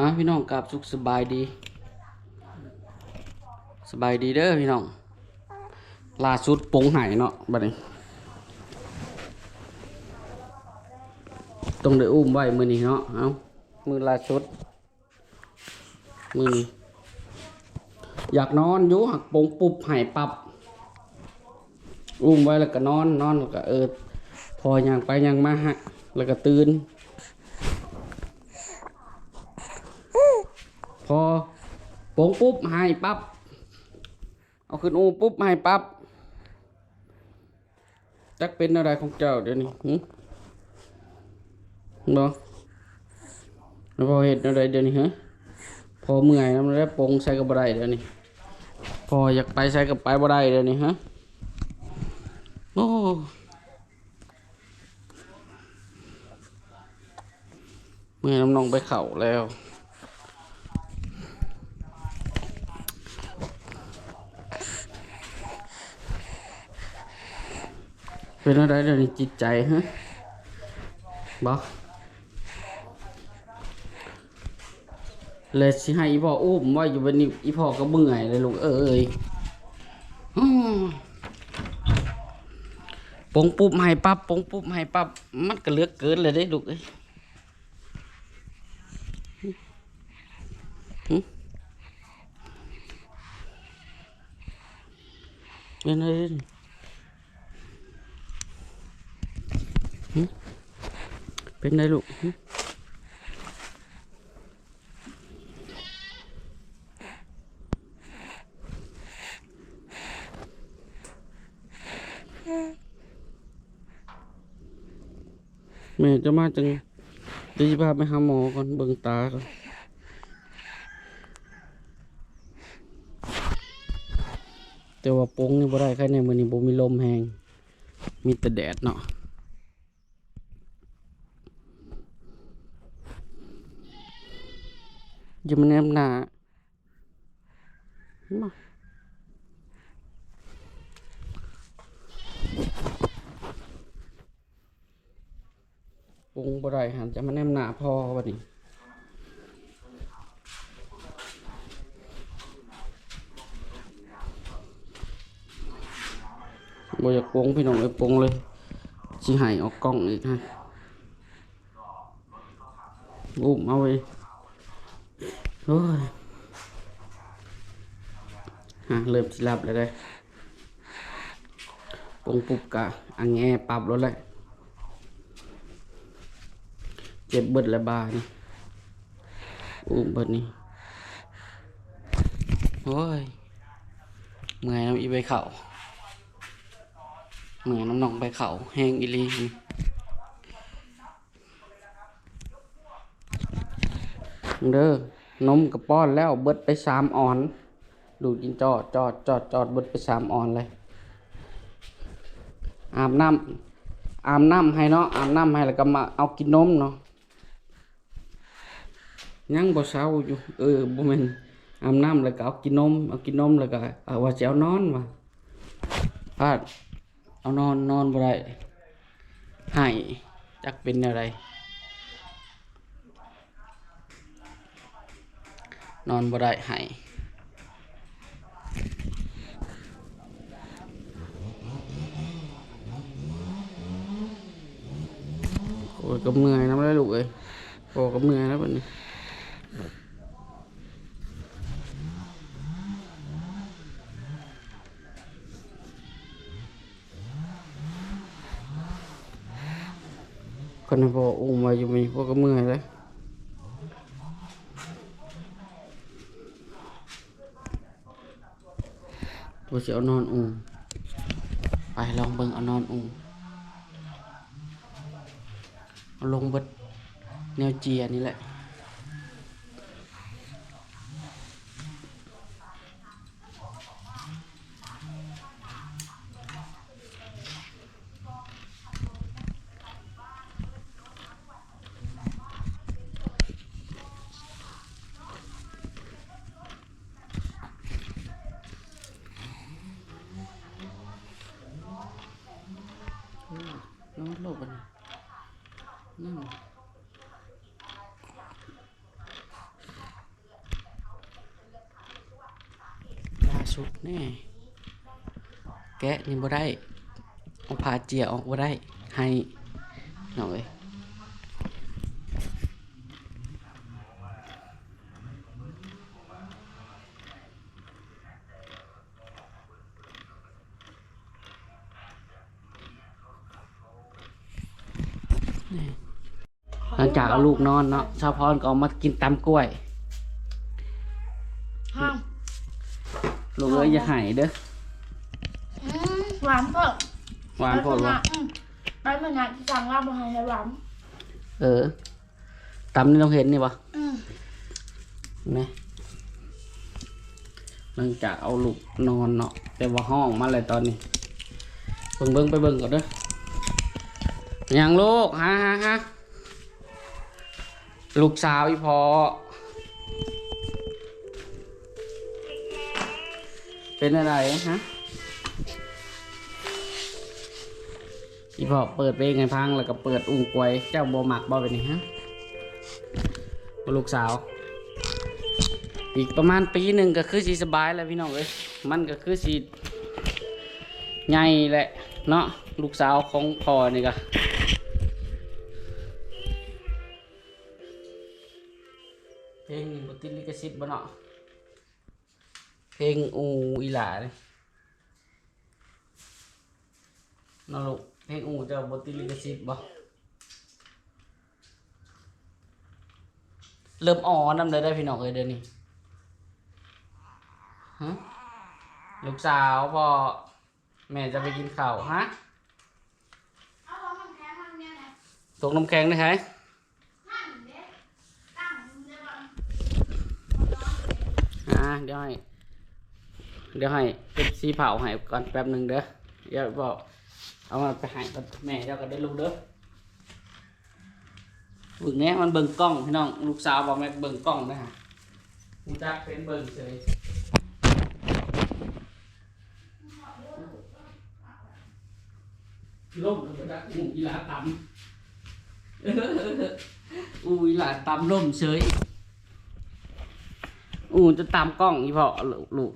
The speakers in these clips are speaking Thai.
อะพี่น้องกับสุขสบายดี สบายดีเด้อพี่น้องล่าสุดปงไหายเนาะบัดนี้ต้องได้อุ้มไว้มือนี้เนาะเอามือล่าสุดมือนี้อยากนอนอยู่หักปงปุบไหายปับ อุ้มไว้แล้วก็นอนนอนแล้วก็เออพออย่างไปอย่างมาฮะแล้วก็ตื่น พอโป่ งปุ๊บหายปั๊บเอาขึ้นอูปุ๊บหายปั๊บจักเป็นอะไรของเจ้าเดี๋ยวนี้หึเนาะแล้วพอเห็นอะไรเดี๋ยวนี้ฮะพอเมื่อยแล้วมันได้ปงใส่กับบ่ไดเดี๋ยวนี้ พออยากไปใส่กับไปบ่ได้เดี๋ยวนี้ฮะโอ้เมื่อยน้ำนองไปเข่าแล้ว เป็นอะไรเดี๋ยวนี้จิตใจฮะบอกเลยสิให้อีพ่ออุ้มว่าอยู่วันนี้อีพ่อก็เมื่อยเลยลูกเอ้ยปงปุ๊บให้ปั๊บปงปุ๊บให้ปั๊บมันก็เลือกเกินเลยเด้ลูกเอ้ยเป็นอะไร เป็นไงลูกแม่จะมาจังตีพาไปหาหมอก่อนเบิ่งตาก่อนแต่ว่าปงนี่บ่ได้แค่ในมือนี่บ่มีลมแหงมีแต่แดดเนาะ อย่ามาแนมหนาปรุงบ่ได้หันจะมาแนมหนาพอวันนี้บ่อยากปรุงพี่น้องเอ้ยปรุงเลยสิหายออกกล้องอีกฮะอุ้มเอาไว้ อ้ยฮะเริ่มสิหลับแล้วเลยปงปุบกะอังแงปรับรถเลยเจ็บเบิดแล้วบานี่อุ้มเบิดนี่โอ้ยเมื่อยน้ำอีใบเข่าเหมื่อยน้ำหนองใบเข่าแห้งอีลีนี่เด้อ นมกระป้อนแล้วเบิดไปสามออน ดูดกินจอดจอดจอดจอดเบิดไปสามออนเลย อาบน้ำอาบน้ำให้เนาะอาบน้ำให้แล้วก็มาเอากินนมเนาะยังบ่เช้าอยู่เออบ่แม่นอาบน้ำแล้วก็เอากินนมเอากินนมแล้วก็เอาว่าจะเอานอนว่ะพลาดเอานอนนอนบ่ได้ให้จักเป็นอะไร นอนบ่ได้ให้โอ้ยก็เมื่อยน้ำได้ลูกเอ้ยโอ้ก็เมื่อยแล้วบัดนี้คนให้พ่ออุ้มมาอยู่มีพวกก็เมื่อยเลย ตัวจะเอานอนอูไปลองเบิ่งเอานอนอูลงบิดแนวเจียนี่แหละ น้องโลกกันั่งล่าสุดแน่แกะนี่บ่ได้เอาผาเจียออกบ่ได้ให้น้องเอ้ย หลังจากเอาลูกนอนเนาะชาวพรก็เอามากินตำกล้วย ห้ามลูกเอ้ยอย่าหายเด้ออืมหวานเพิ่มหวานโพดวะอืมไปเหมือนงานที่สั่งว่าบ่ให้ให้หวานเออตำนี่ต้องเห็นนี่ปะอืมนะหลังจากเอาลูกนอนเนาะแต่ว่าห้องมาเลยตอนนี้ เบิ่งเบิ่งไปเบิ่งก่อนเด้อ ยังลูกฮะฮะฮะลูกสาวอีพอ เป็นอะไรฮะ อีพอเปิดเพลงให้พังแล้วก็เปิดอุ้งกวย เจ้าบ่มักบ่เป็นนี่ฮะลูกสาว อีกประมาณปีหนึ่งก็คือสีสบายแล้วพี่น้องเอ้ยมันก็คือสีใหญ่แหละเนาะลูกสาวของพ่อนี่ก็ สิทธิ์บ่เนาะเพลงอูอีหลาเลยนาะลูกเพลงอูจะบติดลิขสิทธิ์บ่เริ่มอ่อนนำเลยได้พี่น้องเอ้ยเดี๋ยวนี้ฮะลูกสาวพอแม่จะไปกินข้าวฮะตกน้ำแข็งนะใช่ะนเด้ตั้งเดี๋ยวก่อน อ่า เดี๋ยวให้ เดี๋ยวให้เก็บสีเผาให้ก่อนแป๊บหนึ่งเด้อเดี๋ยวบอกเอามาไปให้กับแม่เจ้าก็ได้ลูกเด้อบึงเนี้ยมันเบิ่งกล้องพี่น้องลูกสาวบอกแม่เบิ่งกล้องนะฮะกูจักเป็นเบิ่งเฉยล่มก็ได้อู้อีหลาตำอู้อีหลาตำล่มเฉย อูจะตามกล้องอีพอลูกลูก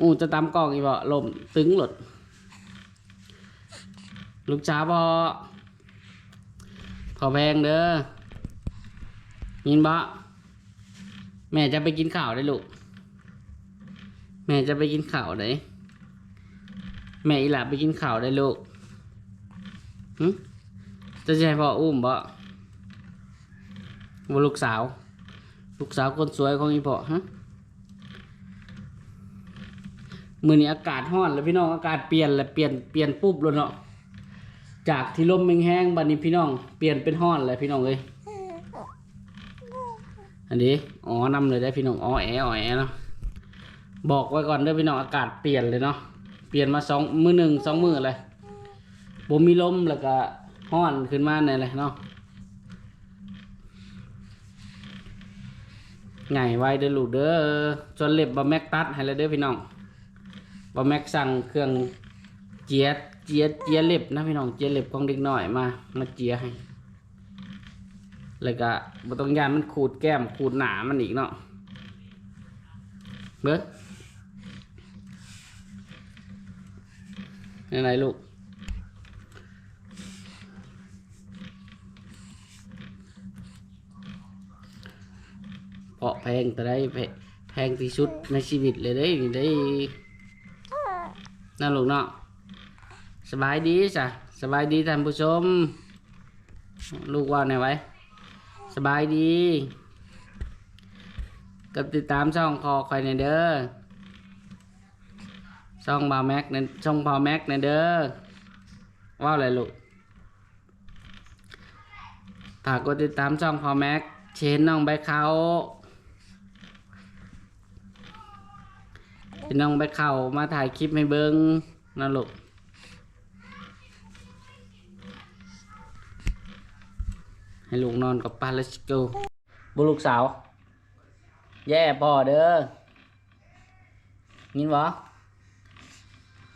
อูจะตามกล้องอีพอลมตึงหลด ลูกจ้าบอขอแพงเด้อยินบ่แม่จะไปกินข้าวได้ลูก แม่จะไปกินข้าวได้แม่อีหลาไปกินข้าวได้ลูกหึจะใช่พ่ออุ้มบ่ว่าลูกสาว ลูกสาวคนสวยของอีพ่อฮะมือนี้อากาศร้อนแล้วพี่น้องอากาศเปลี่ยนแล้วเปลี่ยนเปลี่ยนปุ๊บเลยเนาะจากที่ลมแห้งๆบัดนี้พี่น้องเปลี่ยนเป็นร้อนเลยพี่น้องเลยอันนี้อ๋อนำเลยได้พี่น้องอ๋อแออ๋อแอเนาะบอกไว้ก่อนเด้อพี่น้องอากาศเปลี่ยนเลยเนาะเปลี่ยนมาสองมือหนึ่งสองมือเลยบ่มีลมแล้วก็ร้อนขึ้นมาเนี่ยเลยเนาะ ไงไว้เด้อลูกเด้อจนเล็บบะแม็กตัดให้แล้วเด้อพี่น้องบะแม็กสั่งเครื่องเจียดเจียดเจียเล็บนะพี่น้องเจียเล็บของเด็กน้อยมา มาเจียให้แล้วก็บ่ต้งยานมันขูดแก้มขูดหนามันอีกเนาะเบิดยังไงลูก เพราะแพงแต่ได้แพงที่สุดในชีวิตเลยได้นี่ได้นั่นลูกเนาะสบายดีจ้ะสบายดีท่านผู้ชม ลูกว่าไงไว้ สบายดีก็ติดตามช่องคอคอยในเด้อช่องบาแม็กในช่องพอแม็กในเด้อว่าอะไรลูกฝากกดติดตามช่องพอแม็กเชนน้องใบเขา พี่น้องไปเข่ามาถ่ายคลิปให้เบิ้งนะลูกให้ลูกนอนกับปา let's go บุลูกสาว แย่พ่อเด้อยินบ่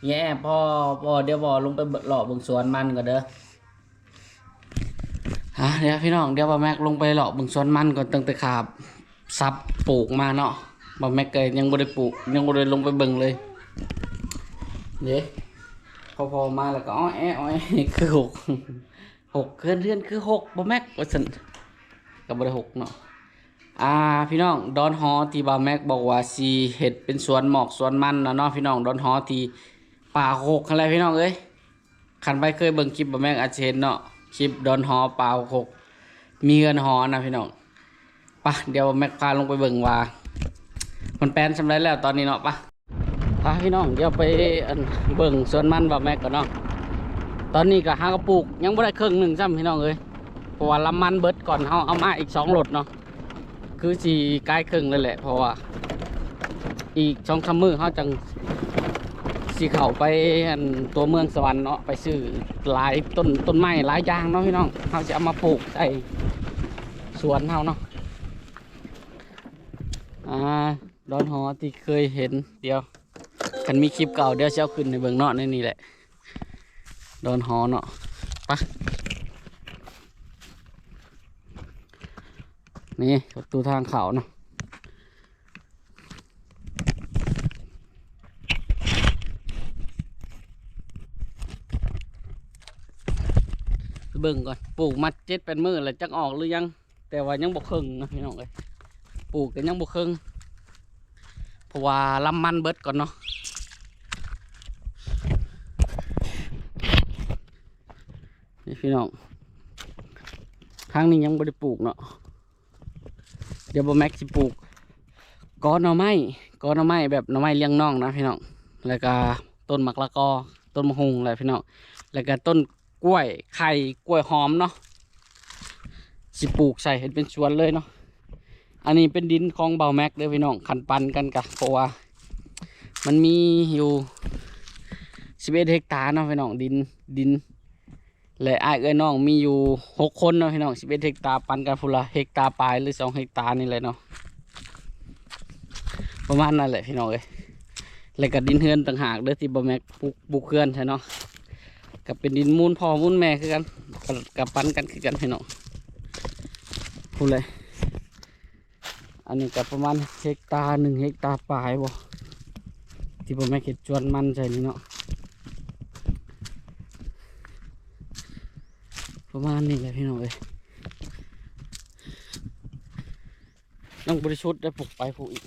แย่พ่อพ่อเดี๋ยวบ่ลงไปหล่อบึงสวนมันก่อนเด้อฮะเดี๋ยวพี่น้องเดี๋ยวบ่แม็กลงไปหล่อบึงสวนมันก่อนตั้งแต่ขาบซับปลูกมาเนาะ บ่แม็กเกยยังบ่ได้ปลูกยังบ่ได้ลงไปเบิ่งเลยเด้พอพอมาแล้วก็อ้อแอ้อ้อคือหกหกเพื่อนเพื่อนคือหกบ่แม็กว่าซั่นก็บ่ได้หกเนาะอ่าพี่น้องดอนฮอที่บ่าแม็กบอกว่าสิเฮ็ดเป็นสวนหมอกสวนมันนะเนาะพี่น้องดอนฮอที่ป่าหกอะไรพี่น้องเอ้ยคันไปเคยเบิ่งคลิปบ่แม็กอาจจะเห็นเนาะคลิปดอนฮอป่าหกมีเงินฮอนะพี่น้องปะเดี๋ยวแม็กพาลงไปเบิ่งว่า มันแปลนสำเร็จแล้วตอนนี้เนาะปะพาพี่น้องเดี๋ยวไปเบิ่งสวนมันบ่แม็กก่อนเนาะตอนนี้ก็หากระปลูกยังบ่ได้ครึ่งหนึ่งซ้ำพี่น้องเอ้ยเพราะว่าลำมันเบิดก่อนเฮาเอามาอีกสองรถเนาะคือสิใกล้ครึ่งเลยแหละ เพราะว่า อีกช่องคำมือเฮาจังสิเขาไปตัวเมืองสวรรค์เนาะไปซื้อหลายต้นต้นไม้หลายอย่างเนาะพี่น้องเฮาจะเอามาปลูกใส่สวนเฮาเนาะอ่า ดอนหอที่เคยเห็นเดี๋ยวคันมีคลิปเก่าเดี๋ยวเช้าขึ้นในเบื้องเนาะในนี่แหละ ดอนหอเนาะไปะนี่ประตูทางเขาเนาะเบิ่งก่อนปลูกมาเจ็ดเป็นมือแล้วจักออกหรือยัง แต่ว่ายังบกครึ่งนะพี่น้องเลยปลูกกันยังบ่ครึ่ง เพราะว่าลำมันเบิดก่อนเนาะนี่พี่น้องทางนี้ยังบ่ได้ปลูกเนาะเดี๋ยวบ่แม็กสิปลูกก้อหน่อไม้ก้อหน่อไม้แบบหน่อไม้เลี้ยงน่องนะพี่น้องแล้วก็ต้นมะละกอต้นมะฮุงอะไรพี่น้องแล้วก็ต้นกล้วยไข่กล้วยหอมเนาะสิปลูกใส่เห็นเป็นสวนเลยเนาะ อันนี้เป็นดินของเบาแม็กเด้อพี่น้องขันปันกันกะเพราะว่ามันมีอยู่สิบเอ็ดเฮกตาร์เนาะพี่น้องดินดินและอ้เอ้ยน้องมีอยู่หกคนเนาะพี่น้องสิบเอ็ดเฮกตาร์ปันกันพุนละเฮกตาร์ปลายหรือสองเฮกตาร์นี่แหละเนาะประมาณนั้นแหละพี่น้องเอ้ยแล้วก็ดินเฮือนต่างหากเด้อที่เบาแม็กปลูกปลูกเฮือนใช่เนาะกับเป็นดินมูลพ่อมูลแม่คือกันกับปันกันคือกันพี่น้องพูดเลย อันนี้ก็ประมาณเฮกตาหนึ่งเฮกตาปลายบ่ที่ผมไม่เก็ดจวนมันใช่นี่เนาะประมาณนี้แหละพี่น้องเอ้ยยังบริชุดได้ปลูกไปปลูกอีก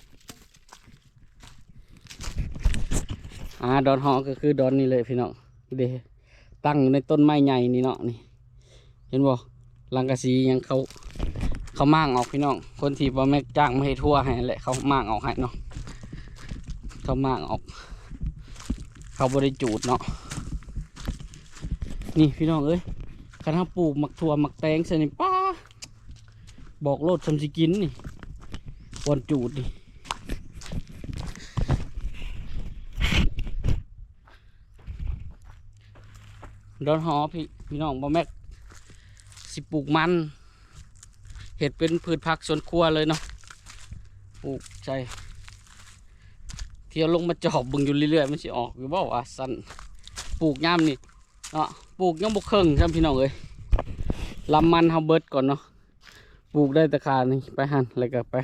อ่าดอนหอก็คือดอนนี่เลยพี่น้องเดตั้งอยู่ในต้นไม้ใหญ่นี่เนาะนี่ เห็นบ่ลังกะสียังเขา เขามางออกพี่น้อง คนที่บ่แม่จ้างไมาให้ทั่วให้แหละเขามางออกให้เนาะเขามางออก เขาบริจูดเนาะนี่พี่น้องเอ้ยคันถ้าปลูกหมักถั่วหมักแตงใส่นี่ป้าบอกโลดสำสิกินนี่บอนจูดนี่ดอนหอพี่พี่น้องบ่แม็กสิปลูกมัน ห็ดเป็นพืชผักสวนครัวเลยเนาะปลูกใช่เที่ยวลงมาจอบบึงอยู่เรื่อยๆมันสิออกอยู่บ่ว่าสันปลูกย่ามนี่เนาะปลูกยังบุกเครื่องใช่พี่น้องเอ้ยลำมันเฮาเบิดก่อนเนาะปลูกได้ตะคานี่ไปหันแล้วก็ไป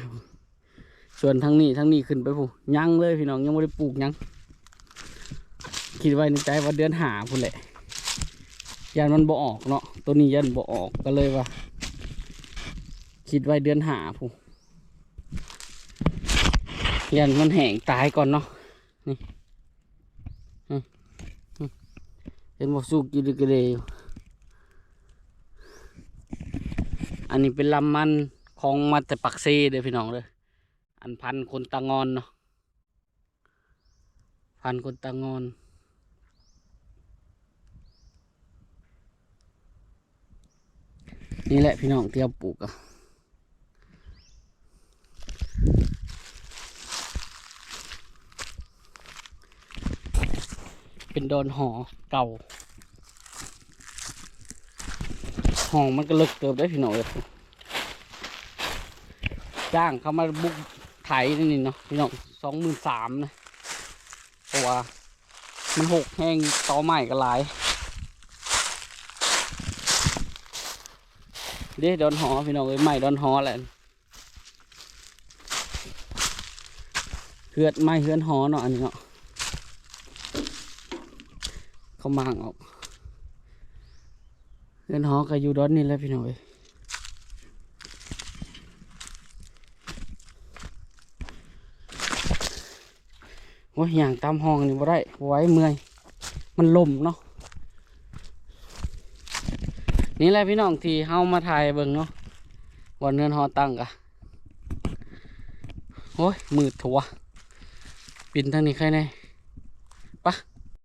ส่วนทั้งนี้ทั้งนี้ขึ้นไปผู้ยังเลยพี่น้องยังไม่ได้ปลูกยังคิดไว้ในใจว่าเดือนหาพุ่นแหละยันมันบ่ออกเนาะตัวนี้ยันบ่ออกก็เลยว่า คิดไว้เดือนหาผู้ยันมันแห้งตายก่อนเนาะนี่อืมอืมเห็นบ่สู้กินกระเดยอยู่อันนี้เป็นลำมันของมาแต่ปักซ่เด้อพี่น้องเด้ออันพันคนตางอนเนาะพันคนตางอนนี่แหละพี่น้องเตรียมปลูกอะ เป็นโดนหอเก่าห้องมันก็เลิกเติบได้พี่น้องเอ้ยจ้างเขามาบุกไถนี่นี่เนาะพี่น้องสองหมื่นสามนะเพราะว่ามันหกแห้งต่อใหม่ก็หลายเด้ดอนหอพี่น้องเอ้ยใหม่ดอนหอแหละ ฮือดไม้เฮือนหอเนาะอันนี้เนาะเขามางออกเฮือนหอก็อยู่ดอนนี่แหละพี่น้องเอ้ยโอ้ยอย่างตามห้องนี่บ่ได้ไหว้เมื่อยมันลมเนาะนี่แหละพี่น้องที่เฮามาถ่ายเบิ่งเนาะวันเนินหอตั้งกะโอ้ยมืดถัว ปินทางนี้ใครแน่